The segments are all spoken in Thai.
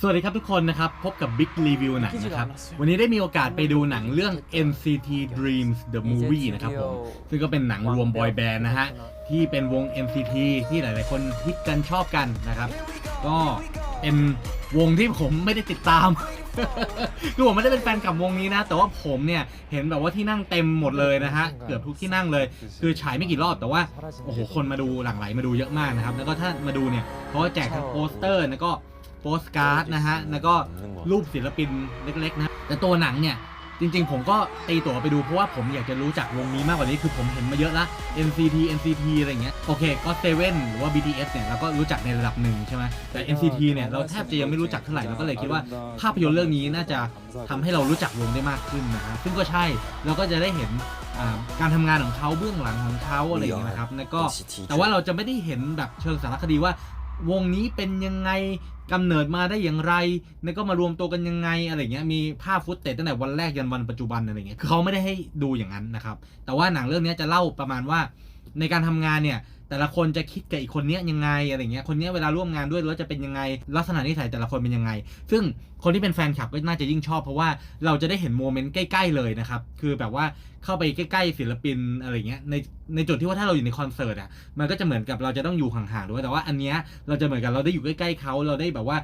สวัสดีครับทุกคนนะครับ พบกับ Big Review หนังนะครับ วันนี้ได้มีโอกาสไปดูหนังเรื่อง NCT Dreams the Movie นะครับผม ซึ่งก็เป็นหนังรวมบอยแบนด์นะฮะ ที่เป็นวง NCT ที่หลายๆ คนฮิตกันชอบกันนะครับ ก็เป็นวงที่ผมไม่ได้ติดตาม คือผมไม่ได้เป็นแฟนกับวงนี้นะ แต่ว่าผมเนี่ย เห็นแบบว่าที่นั่งเต็มหมดเลยนะฮะ เกือบทุกที่นั่งเลย คือฉายไม่กี่รอบแต่ว่า โอ้โห คนมาดูหลั่งไหลมาดูเยอะมากนะครับ แล้วก็ถ้ามาดูเนี่ยเขาก็แจกทั้งโปสเตอร์แล้วก็ โปสการ์ดนะฮะ แล้วก็รูปศิลปินเล็กๆนะ แต่ตัวหนังเนี่ย จริงๆ ผมก็ตีตั๋วไปดูเพราะว่าผมอยากจะรู้จักวงนี้มากกว่านี้คือผมเห็นมาเยอะละ NCT NCT อะไรอย่างเงี้ยโอเคก็เซเว่นหรือว่า BTS เนี่ยเราก็รู้จักในระดับหนึ่งใช่ไหมแต่ NCT เนี่ยเราแทบจะยังไม่รู้จักเท่าไหร่เราก็เลยคิดว่าภาพยนตร์เรื่องนี้น่าจะทำให้เรารู้จักวงได้มากขึ้นนะฮะซึ่งก็ใช่เราก็จะได้เห็นอ่าการทำงานของเขาเบื้องหลังของเขาอะไรอย่างเงี้ยนะครับแล้วก็แต่ว่าเราจะไม่ได้เห็นแบบเชิงสารคดีว่า วงนี้เป็นยังไงกำเนิดมาได้อย่างไร แล้วก็มารวมตัวกันยังไงอะไรเงี้ย มีภาพฟุตเตจตั้งแต่วันแรกยันวันปัจจุบันอะไรเงี้ย คือเขาไม่ได้ให้ดูอย่างนั้นนะครับ แต่ว่าหนังเรื่องนี้จะเล่าประมาณว่าในการทำงานเนี่ย แต่ละคนจะคิดกับอีกคนเนี้ยยังไงอะไรเงี้ยคนเนี้ยเวลาร่วมงานด้วยแล้วจะเป็นยังไง ลักษณะนิสัยแต่ละคนเป็นยังไง ซึ่งคนที่เป็นแฟนคลับก็น่าจะยิ่งชอบ เพราะว่าเราจะได้เห็นโมเมนต์ใกล้ ๆ เลยนะครับ คือแบบว่าเข้าไปใกล้ ๆ ศิลปินอะไรเงี้ยในในจุดที่ว่าถ้าเราอยู่ในคอนเสิร์ตอะมันก็จะเหมือนกับเราจะต้องอยู่ห่างๆด้วยแต่ว่าอันเนี้ยเราจะเหมือนกับเราได้อยู่ใกล้ๆเขาเราได้แบบว่า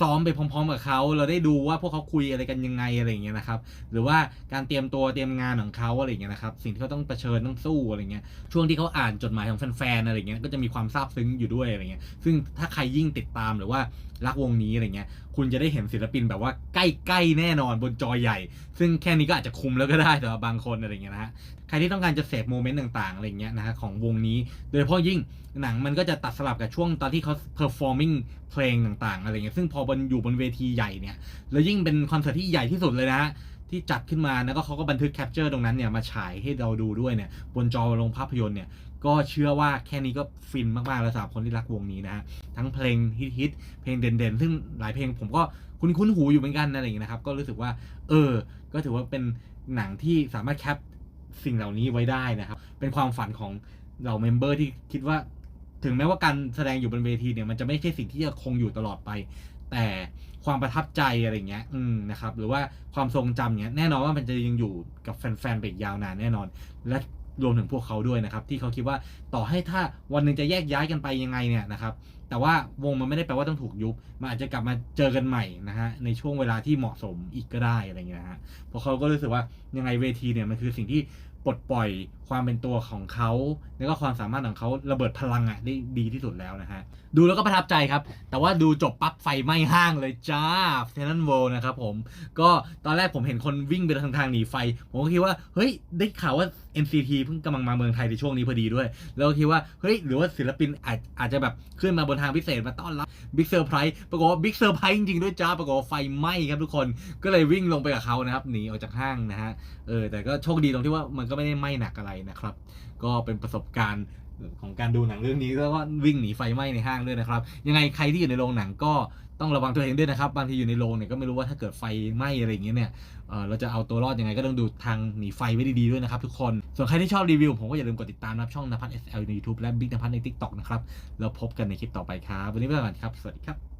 ซ้อมไปพร้อมๆกับเขาเราได้ดูว่าพวกเขาคุยอะไรกันยังไงอะไรอย่างเงี้ยนะครับ หรือว่าการเตรียมตัวเตรียมงานของเขาอะไรอย่างเงี้ยนะครับ สิ่งที่เขาต้องเผชิญต้องสู้อะไรเงี้ยช่วงที่เขาอ่านจดหมายของแฟนๆอะไรเงี้ยก็จะมีความซาบซึ้งอยู่ด้วยอะไรเงี้ยซึ่งถ้าใครยิ่งติดตามหรือว่ารักวงนี้อะไรเงี้ยคุณจะได้เห็นศิลปินแบบว่าใกล้ๆแน่นอนบนจอใหญ่ ซึ่งแค่นี้ก็อาจจะคุมแล้วก็ได้สำหรับบางคนอะไรเงี้ยนะฮะใครที่ต้องการจะเสพโมเมนต์ต่างๆอะไรเงี้ยนะฮะของวงนี้ โดยเฉพาะยิ่งหนังมันก็จะตัดสลับกับช่วงตอนที่เขา performing เพลงต่างๆอะไรเงี้ยซึ่งพอบนอยู่บนเวทีใหญ่เนี่ย แล้วยิ่งเป็นคอนเสิร์ตที่ใหญ่ที่สุดเลยนะ ที่จัดขึ้นมาแล้วก็เขาก็บันทึกแคปเจอร์ตรงนั้นเนี่ยมาฉายให้เราดูด้วยเนี่ยบนจอโรงภาพยนตร์เนี่ยก็เชื่อว่าแค่นี้ก็ฟินมากๆแล้วสำหรับคนที่รักวงนี้นะฮะทั้งเพลงฮิตๆเพลงเด่นๆ ซึ่งหลายเพลงผมก็คุ้นๆหูอยู่เหมือนกันอะไรอย่างเงี้ยนะครับ ก็รู้สึกว่า เออ ก็ถือว่าเป็นหนังที่สามารถแคปสิ่งเหล่านี้ไว้ได้นะครับ เป็นความฝันของเหล่าเมมเบอร์ที่คิดว่า ถึงแม้ว่าการแสดงอยู่บนเวทีเนี่ยมันจะไม่ใช่สิ่งที่จะคงอยู่ตลอดไป แต่ความประทับใจอะไรเงี้ย อืมนะครับ หรือว่าความทรงจำเนี้ยแน่นอนว่ามันจะยังอยู่กับแฟนๆไปอีกยาวนานแน่นอน และรวมถึงพวกเขาด้วยนะครับ ที่เขาคิดว่าต่อให้ถ้าวันหนึ่งจะแยกย้ายกันไปยังไงเนี่ยนะครับ แต่ว่าวงมันไม่ได้แปลว่าต้องถูกยุบ มันอาจจะกลับมาเจอกันใหม่นะฮะในช่วงเวลาที่เหมาะสมอีกก็ได้อะไรเงี้ยฮะเพราะเขาก็รู้สึกว่ายังไงเวทีเนี่ยมันคือสิ่งที่ปลดปล่อยความเป็นตัวของเขาแล้วก็ความสามารถของเขาระเบิดพลังอะได้ดีที่สุดแล้วนะฮะดูแล้วก็ประทับใจครับ แต่ว่าดูจบปั๊บไฟไหม้ห้างเลยจ้าเทนันโวนะครับผมก็ตอนแรกผมเห็นคนวิ่งไปทางทางหนีไฟ ผมก็คิดว่าเฮ้ยได้ข่าวว่า NCT เพิ่งกำลังมาเมืองไทยในช่วงนี้พอดีด้วย แล้วก็คิดว่าเฮ้ยหรือว่าศิลปินอาจอาจจะแบบขึ้นมาบนทางพิเศษมาต้อนรับบิ๊กเซอร์ไพรส์ปรากฏว่าบิ๊กเซอร์ไพรส์จริงๆด้วยจ้าปรากฏว่าไฟไหม้ครับทุกคนก็เลยวิ่งลงไปกับเขานะครับหนีออกจากห้างนะฮะเออแต่ก็โชคดีตรงที่ว่ามันก็ไม่ได้ไหม้หนักอะไรนะครับ ก็เป็นประสบการณ์ ของการดูหนังเรื่องนี้แล้วก็วิ่งหนีไฟไหม้ในห้างด้วยนะครับ ยังไงใครที่อยู่ในโรงหนังก็ต้องระวังตัวเองด้วยนะครับ บางทีอยู่ในโรงเนี่ยก็ไม่รู้ว่าถ้าเกิดไฟไหม้อะไรอย่างเงี้ยเนี่ยเออเราจะเอาตัวรอดยังไงก็ต้องดูทางหนีไฟไว้ดีๆด้วยนะครับทุกคน ส่วนใครที่ชอบรีวิว ผมก็อย่าลืมกดติดตามรับช่องนภัส SL ใน YouTube และบิ๊กนภัสใน TikTok นะครับแล้วพบกันในคลิปต่อไปครับ วันนี้ไปก่อนครับ สวัสดีครับ